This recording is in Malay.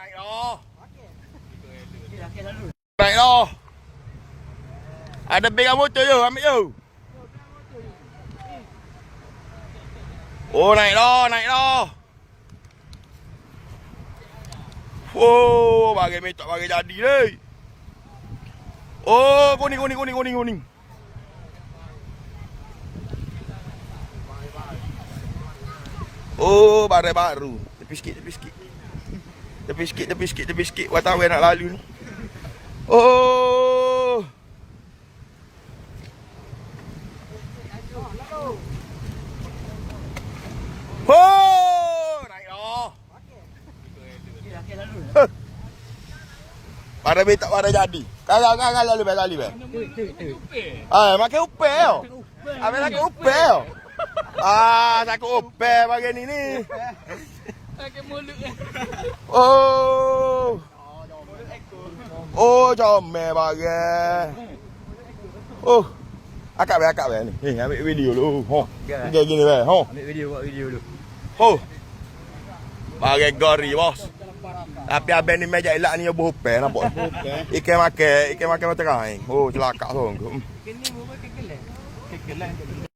naik dah. Naik dah. Ada beg motor je, ambil je. Oh, naik dah, naik dah. Oh, bagi metok bagi jadi ni. Oh, kuning, kuning, kuning, kuning, kuning. Oh, barang baru. Tepi sikit, tepi sikit. Tepi sikit, tepi sikit, tepi sikit. Wartawan nak lalu ni. Oh. Oh, naik dah. Pada jadi. Kalau kan kalau lalu kali be. Ah, makan upe yo. Apa nak upe yo? Ah, tak upe bagian ini. Pakai mulut eh. Oh. Oh, comel bagai. Oh. Akak be, akak be ni. Eh, ambil video dulu. Ho. Gini gini be. Ho. Ambil video, buat video dulu. Ho. Bagai gori, bos. Tapi abang ni meja elak ni obo hope nampak. Ikan makan, ikan makan macam kain. Oh, celaka tu. Kini buat kekelan. Kekelan.